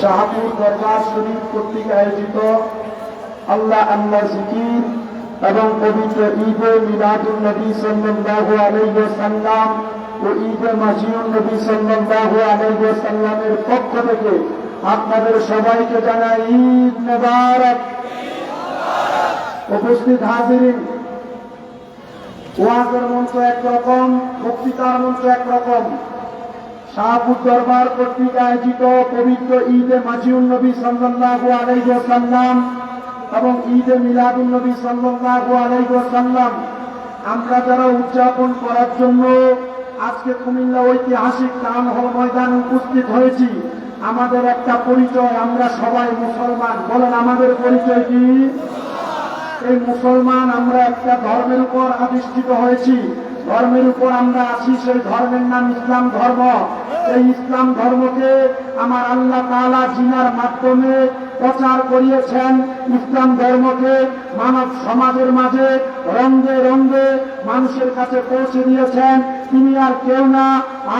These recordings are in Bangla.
শাহপুর দরবার শরীফ কর্তৃক আয়োজিত আল্লাহ আল্লাহ জিকির এবং পবিত্র ঈদে মিলাদুল নবী সাল্লাল্লাহু আলাইহি সাল্লাম ও ঈদে মাজিউল নবী সাল্লাল্লাহু আলাইহি সাল্লামের পক্ষ থেকে আপনাদের সবাইকে জানাই ঈদ মোবারক। উপস্থিত হাজিরিন। ওয়াজের মঞ্চ একরকম, বক্তৃতার মঞ্চ একরকম। দরবার আয়োজিত পবিত্র ঈদে এবং ঈদে আমরা যারা উদযাপন করার জন্য আজকে কুমিল্লা ঐতিহাসিক টাউন হল ময়দানে উপস্থিত হয়েছি, আমাদের একটা পরিচয়, আমরা সবাই মুসলমান। বলেন, আমাদের পরিচয় কি? এই মুসলমান আমরা একটা ধর্মের উপর আবিষ্ঠিত হয়েছি। ধর্মের উপর আমরা আছি, সেই ধর্মের নাম ইসলাম ধর্ম। এই ইসলাম ধর্মকে আমার আল্লাহ তালা জিনার মাধ্যমে প্রচার করিয়েছেন ইসলাম ধর্মকে মানব সমাজের মাঝে রঙ্গে রঙ্গে মানুষের কাছে পৌঁছে দিয়েছেন। তিনি আর কেউ না।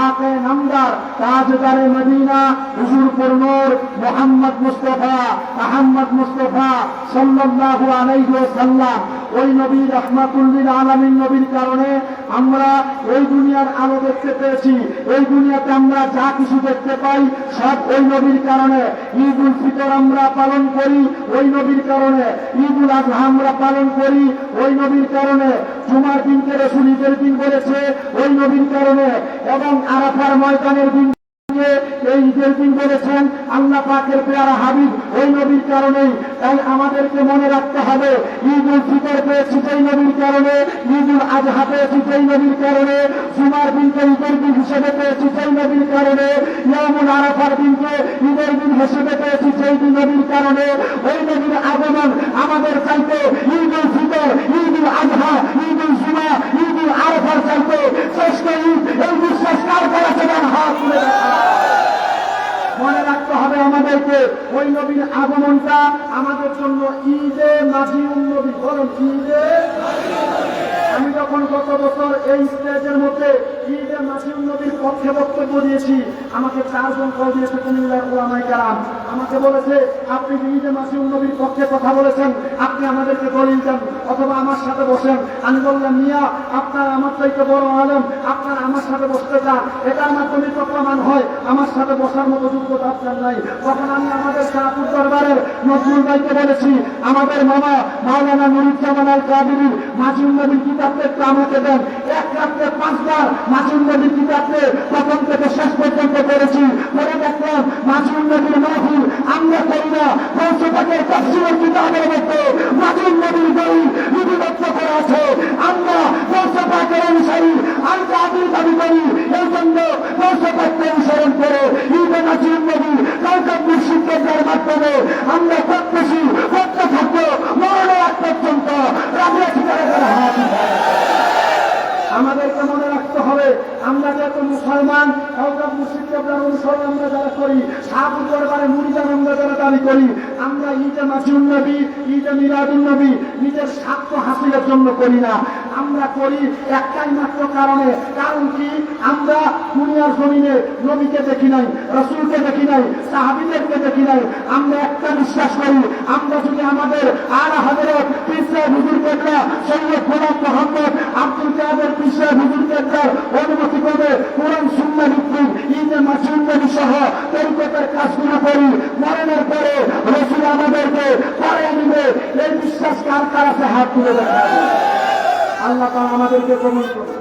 আকে নামদার, তাজদারে মদিনা হুজুর পূর্ণর মোহাম্মদ মুস্তফা, আহম্মদ মুস্তফা সাল্লাল্লাহু আলাইহি ওয়াসাল্লাম। ওই নবী রহমাতুল্লিল আলামিন নবীর কারণে আমরা এই দুনিয়ার আলো দেখতে পেয়েছি। এই দুনিয়াতে আমরা যা কিছু দেখতে পাই সব ওই নবীর কারণে। ঈদ উল ফিতর আমরা পালন করি, ওই নবীর কারণে। ঈদ উল আজহা আমরা পালন করি, ওই নবীর কারণে। জুমার দিনকে রসুল ঈদের দিন বলেছে, ওই নবীর কারণে। এবং আরাফার ময়দানের দিন এই ঈদের দিন বলেছেন, আল্লাহ পাকের পেয়ারা হাবিব, ওই নবীর কারণেই তাই আমাদেরকে মনে রাখতে হবে ঈদ উল ফিতর পেয়েছি যেই নবীর কারণে ঈদ উল আজহা পেয়েছি যেই নবীর কারণে, জুমার দিনকে ঈদের দিন হিসেবে পেয়েছি যেই নবীর কারণে, ইয়ামুল আরাফার দিনকে ঈদের দিন হিসেবে পেয়েছি যেই দিন নবীর কারণে, ওই নবীর আগমন আমাদের চাইতে ঈদ উল ফিতর ঈদ উল আজহা ঈদ উল জুমা ঈদ উল আরাফার চাইতে শ্রেষ্ঠ ঈদ এই বিশ্বাস কার করেছে হাত তুলে দেখা মনে রাখতে হবে আমাদেরকে ওই নবীর আগমনটা আমাদের জন্য ঈদে মাঝি উন্নবী বলেন ঈদে আমি যখন গত বছর এই স্টেজের মধ্যে ঈদে মাঝি উন্নবীর পক্ষে বক্তব্য দিয়েছি, আমাকে চারজন কল দিয়েছে কুমিল্লার ওলামাই কালাম আমাকে বলেছে, আপনি নিজে ঈদে মাঝি নবীর পক্ষে কথা বলেছেন? আপনি আমাদেরকে দলিল দেন অথবা আমার সাথে বসেন। আমি বললাম, মিয়া, আপনার আমার চাইতে বড় আলম, আপনার আমার সাথে বসতে চান। এটা আমার তো প্রমাণ হয়, আমার সাথে বসার মতো যোগ্যতা আপনার নাই। তখন আমি আমাদের শাহপুর দরবারের নজরুল ভাইকে বলেছি, আমাদের মামা মাওলানা নুরুজ্জামান আল কাবির মাজিউল নবীর কিতাবকে একটু দেন। এক রাত্রে পাঁচবার মাজিউল নবীর কিতাবকে প্রথম থেকে শেষ পর্যন্ত করেছি। পরে দেখলাম মাজিউল নবীর মাহফিল আমরা করি না। কৌশলের তফসিলের কিতাবের মধ্যে মাজিউল নবীর বই লিপিবদ্ধ করা আছে। আমরা কৌশপাকের অনুসারী আল কাবির দাবি করি। এই জন্য কৌশপাককে অনুসরণ করে ঈদে নাজিউল নবী কাউকাব মুর্শিদদের মাধ্যমে আমরা প্রত্যাশী করতে থাকব মরণের আগ পর্যন্ত রাজিয়া ঠিকানা হাত উঠায়। আমাদেরকে মনে রাখতে হবে আমরা যত মুসলমান কাউকাব আমরা যারা করি সাহাবুর দরবারে মুড়িদান আমরা যারা দাবি করি, আমরা ঈদে মাসিউল নবী, ঈদে নবী, নিজের স্বার্থ হাসিলের জন্য করি না। আমরা করি একটাই মাত্র কারণে। কারণ কি? আমরা দুনিয়ার জমিনে নবীকে দেখি নাই, রসুলকে দেখি নাই, সাহাবিদেরকে দেখি নাই। আমরা একটা বিশ্বাস করি, আমরা যদি আমাদের আর হজরত পিসা হুজুর কেটলা সৈয়দ গোলাম মোহাম্মদ আব্দুল কাদের পিসা হুজুর কেটলার অনুমতি করে কোরআন সুন্না ভিত্তিক ঈদে মাসুন্নবী সহ তরিকতের কাজগুলো করি। মরণের পরে রসুল আমাদেরকে পরে নিবে এই বিশ্বাস কার কার আছে? হাত তুলে দেখা আল্লাহ তাআলা আমাদেরকে কবুল করুন।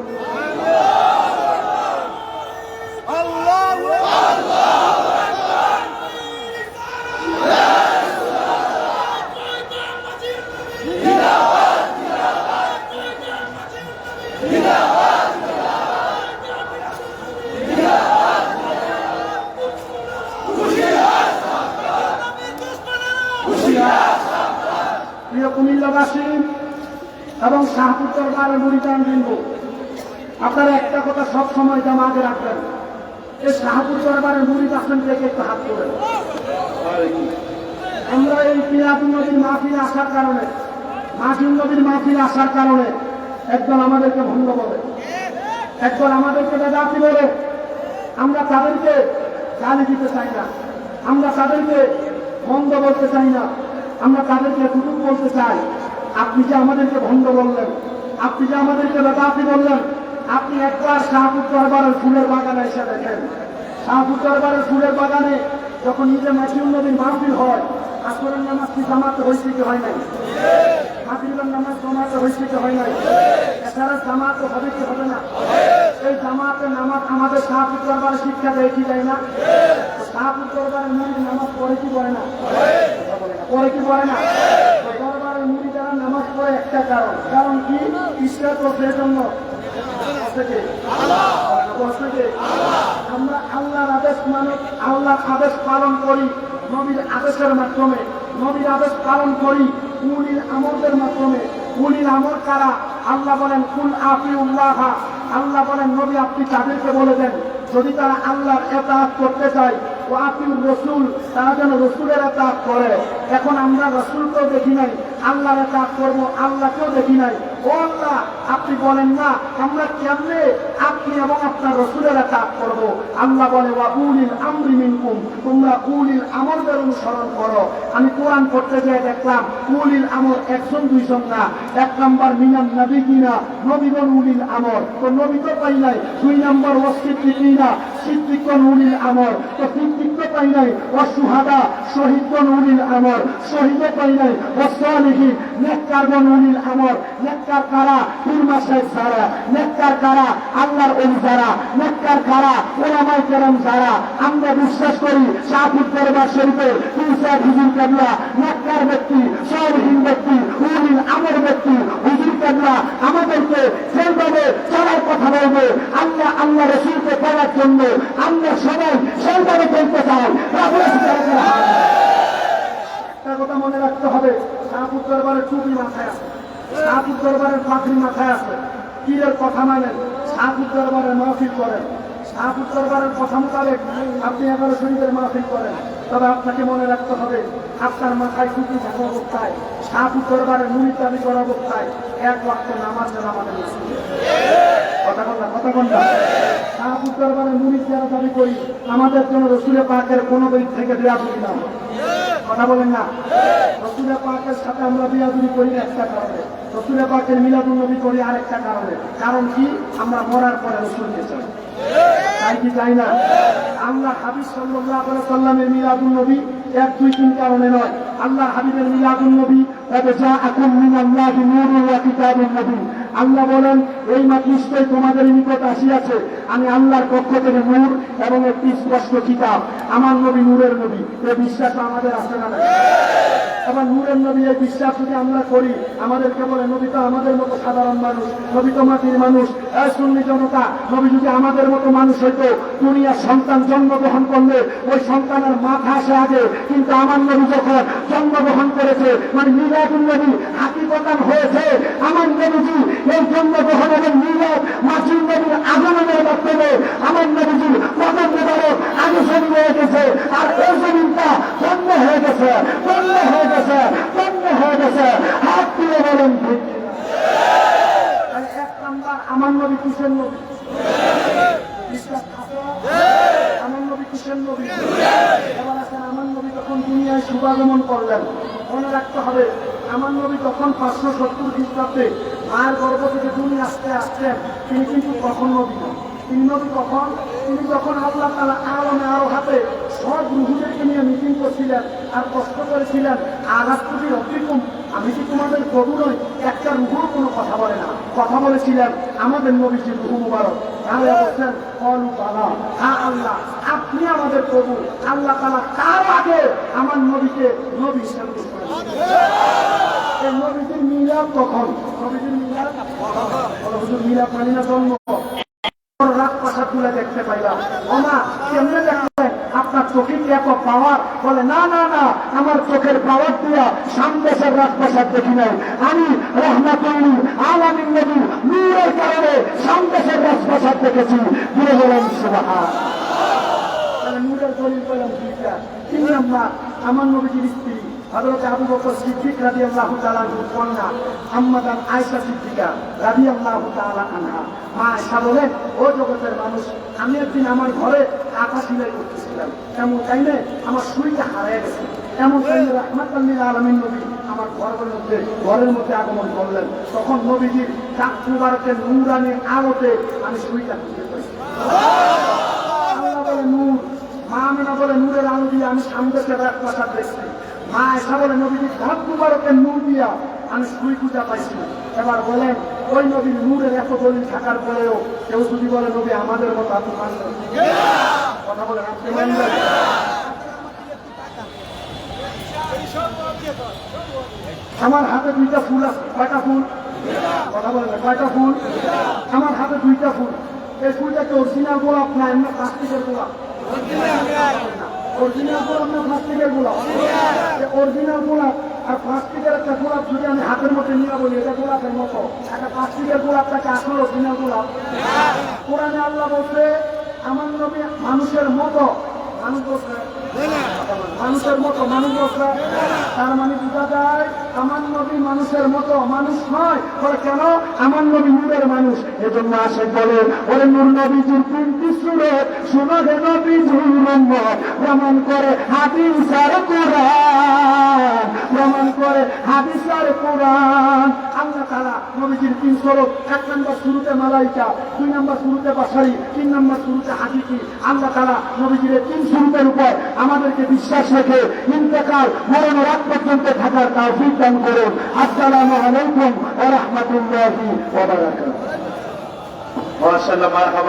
প্রিয় কুমিল্লাবাসী এবং শাহপুর দরবারের মুড়িদান বিন্দু আপনারা একটা কথা সব সময় জামাতে রাখবেন। এই শাহপুর দরবারের মুড়িদ আসেন থেকে একটু হাত করেন আমরা এই পিয়াজুল নদীর মাহফিলে আসার কারণে, মাহফিল নদীর মাহফিলে আসার কারণে একদল আমাদেরকে ভঙ্গ বলে একদল আমাদেরকে বেদাতি বলে। আমরা তাদেরকে গালি দিতে চাই না। আমরা তাদেরকে ভঙ্গ বলতে চাই না। আমরা তাদেরকে কুটুম বলতে চাই। আপনি যে আমাদেরকে ভঙ্গ বললেন, আপনি যে আমাদেরকে বেদাতি বললেন, আপনি একবার শাহপুর দরবারের ফুলের বাগানে এসে দেখেন। শাহপুর দরবারের ফুলের বাগানে যখন ঈদে মাসিউল নদীর মাহফিল হয়, আসরের নামাজ কি জামাতে হয়েছে কি হয় নাই? মাহফিলের নামাজ জামাতে হয়েছে কি হয় নাই? এছাড়া জামাতে হবে কি হবে না? এই জামাতে নামাজ আমাদের শাহপুর দরবারে শিক্ষা দেয় কি দেয় না? শাহপুর দরবারের মুড়ি নামাজ পড়ে কি পড়ে না? পড়ে কি পড়ে না? পড়ে একটা কারণ। কারণ কি? তো সেই জন্য আমরা আল্লাহর আদেশ মানব আল্লাহর আদেশ পালন করি, নবীর আদেশের মাধ্যমে। নবীর আদেশ পালন করি, উলির আমলদের মাধ্যমে। উলির আমল কারা? আল্লাহ বলেন, কুল আফি উল্লাহ আল্লাহ বলেন, নবী, আপনি তাদেরকে বলে দেন, যদি তারা আল্লাহর এতাহাত করতে চায় ও আপিউর রসুল, তারা যেন রসুলের এতাহাত করে। এখন আমরা রসুলকেও দেখি নাই আল্লাহর কাজ করব আল্লাহ কেউ দেখি নাই। আপনি বলেন না, আমরা কেমনে আপনি এবং আপনার রসুলের এতাহাত করব? আল্লাহ বলে, ওয়া উলিল আমরি মিনকুম, তোমরা উলিল আমরদের অনুসরণ করো। আমি কোরআন পড়তে যেয়ে দেখলাম, উলিল আমর একজন, দুইজন না। এক নাম্বার মিনান নবী কিনা নবীগণ উলিল আমর তো নবী তো পাই নাই, দুই নাম্বার ওয়াসিদ্দিকিনা সিদ্দিকগণ উলিল আমর তো সিদ্দিক পাই নাই অসুহাদা শহীদগণ উলিল আমর শহীদও পাই নাই অসলিহীন নেককারগণ উলিল আমর নেককার কারা? পূর্মা সাহেব সারা। নেককার কারা? আল্লাহর ওলি যারা। নেককার কারা? ওলামাই কেরাম যারা। আমরা বিশ্বাস করি শাহপুর দরবার শরীফের তুলসা হুজুর কাবলা নেককার ব্যক্তি সরহীন ব্যক্তি উলিল আমর ব্যক্তি। হুজুর কাবলা, আমাদেরকে সেইভাবে চলার কথা বলবে আল্লাহ আল্লাহ রসুলকে পাওয়ার জন্য আমরা সবাই সেইভাবে চলতে চাই। একটা কথা মনে রাখতে হবে শাহপুর দরবারের টুপি মাথায় শাহপুর দরবারের পাখরি মাথায় আছে। পীরের কথা মানেন? শাহপুর দরবারের মাহফিল করেন। শাহপুর দরবারের কথা মোতাবেক আপনি এগারো শরীরের মাহফিল করেন। তবে আপনাকে মনে রাখতে হবে, আপনার মাথায় টুপি থাকা অবস্থায় শাহপুর দরবারের মুড়ি দাবি করা অবস্থায় এক ওয়াক্ত নামাজ আমাদের। কথা না কথা না করি, আমাদের জন্য রসুলের পাকের কোনো দিক থেকে দেওয়া দিলাম কথা বলেন না? রসুলের পাকের সাথে আমরা বিয়াদুরি করি একটা কারণে। রসুলের পাকের মিলাদুল নবী করি আরেকটা কারণে। কারণ কি? আমরা মরার পরে রসুলকে চাই। তাই কি চাই না? আল্লাহ হাবিব সাল্লাহ সাল্লামের মিলাদুল নবী এক, দুই, তিন কারণে নয়। আল্লাহ হাবিবের মিলাদুল নবী তবে যা এখন মিনাল্লাহ নূরুল ওয়া কিতাবুন নবী। আল্লাহ বলেন, এই নিশ্চয়ই তোমাদের নিকট আসিয়াছে। আমি আল্লাহর পক্ষ থেকে নূর এবং একটি স্পষ্ট কিতাব। আমার নবী নূরের নবী। এই বিশ্বাস আমাদের আছে না আবার নূরের নবী এই বিশ্বাস যদি আমরা করি, আমাদেরকে বলে, নবী তো আমাদের মতো সাধারণ মানুষ, নবী তো মাটির মানুষ। সুন্নি জনতা, নবী যদি আমাদের মতো মানুষ হইতো, দুনিয়ার সন্তান জন্মগ্রহণ করলে ওই সন্তানের মাথা আসে আগে। কিন্তু আমার নবী যখন জন্মগ্রহণ করেছে মানে মিলাদুল নবী হাকিকতান হয়েছে, আমার নবীজি এই জন্মগ্রহণ এবং মিলাদ মাসির নবীর আগমনের মাধ্যমে আমার নবীজির কদম মোবারক আগে শরীর হয়ে গেছে আর এই জমিনটা ধন্য হয়ে গেছে ধন্য হয়ে গেছে ধন্য হয়ে গেছে হাত তুলে বলেন ঠিক কিনা? আর এক নাম্বার আমার নবী। বিশ্বাস আমার নবী কিসের নবী। এবার আসেন আমার নবী তখন দুনিয়ায় শুভাগমন করলেন, মনে রাখতে হবে, আমার নবী তখন পাঁচশো সত্তর খ্রিস্টাব্দে মায়ের গর্ভ থেকে দুনিয়া আসতে আসতেন তিনি কিন্তু তখন নবী। তিনি নবী কখন? তিনি যখন আল্লাহ তালা আলমে আরও হাতে সব রুহুদেরকে নিয়ে মিটিং করছিলেন আর কষ্ট করেছিলেন আঘাত প্রতি রক্ষিকুম আমি কি তোমাদের প্রভু নই একটা রুহুর কোনো কথা বলে না। কথা বলেছিলেন আমাদের নবীজির রুহু মুবারক। তাহলে বলছেন বালা হ্যাঁ আল্লাহ আপনি আমাদের প্রভু। আল্লাহ তালা তার আগে আমার নবীকে নবী হিসেবে নবীজির মিলাদ তখন নবীজির মিলাদ? মানি না জন্ম। রাত পাশা তুলে দেখতে পাইলাম। ওমা কেমনে দেখলেন আপনার চোখের কি এত পাওয়ার বলে, না না না, আমার চোখের পাওয়ার দিয়া সামদেশের রাজপ্রাসাদ দেখি নাই। আমি রহমাতুল্লি আলামিন নবী, নূরের কারণে সামদেশের রাজপ্রাসাদ দেখেছি। দূরে বলেন নূরের দলিল পেলাম তিন নম্বর, আমার নবীজির স্ত্রী। হযরত আবু বকর সিদ্দিক রাদিয়াল্লাহু তাআলা কন্যা আম্মাদান আয়েশা সিদ্দিকা রাদিয়াল্লাহু তাআলা আনহা। মা আয়েশা বলেন, ও জগতের মানুষ, আমি একদিন আমার ঘরে কাঁথা সিলাই করতেছিলাম। এমন টাইমে আমার শরীরটা হারিয়ে গেছে। এমন টাইমে রহমাতাল্লিল আলমিন নবী আমার ঘরের মধ্যে ঘরের মধ্যে আগমন করলেন। তখন নবীজির চাক মুবারকের নূরানি আলোতে আমি শরীরটা খুঁজে পাই আল্লাহ বলে, নূর। মা আমিনা বলে, নূরের আলো দিয়ে আমি সামনে থেকে এক কথা দেখছি। আমি পাইছি এবার বলেন, ওই নবীর নূরের এত দলিল থাকার পরেও কেউ যদি বলে, নবী, আমাদের মতো আপনি মানবেন কথা আমার হাতে দুইটা ফুল কয়টা ফুল? কথা বলেন, কয়টা ফুল? আমার হাতে দুইটা ফুল। এই ফুলটা কি অরিজিনাল গোলাপ না এমনি প্লাস্টিকের গোলাপ? অরিজিনাল গোলাপ না প্লাস্টিকের গোলাপ অরিজিনাল গোলাপ আর প্লাস্টিকের একটা গোলাপ যদি আমি হাতের মধ্যে নিয়ে বলি এটা গোলাপের মতো। একটা প্লাস্টিকের গোলাপটাকে আসলে অরিজিনাল গোলাপ। কোরআনে আল্লাহ বলছে, আমার নবী মানুষের মতো, মানুষ মানুষের মতো মানুষ বলছে, তার মানে বোঝা যায় আমার নবী মানুষের মতো মানুষ নয়। কেন? আমার নবী নূরের মানুষ। এজন্য আসে বলে ওরে নূর নবীজির তিনটি সুরে শুনো হে মোহাম্মদ প্রমাণ করে হাদিস আর কোরআন। প্রমাণ করে হাদিস আর কোরআন। আল্লাহ তাআলা নবীজির তিন স্বরূপ এক নম্বর শুরুতে মালাইকা, দুই নম্বর শুরুতে বাসারি, তিন নম্বর শুরুতে হাদিকি। আল্লাহ তাআলা নবীজির তিন শুরুতের উপর আমাদেরকে বিশ্বাস রেখে ইন্তেকাল মরণ রাত পর্যন্ত থাকার তৌফিক দান করুন। আসসালামু আলাইকুম ওয়া রাহমাতুল্লাহি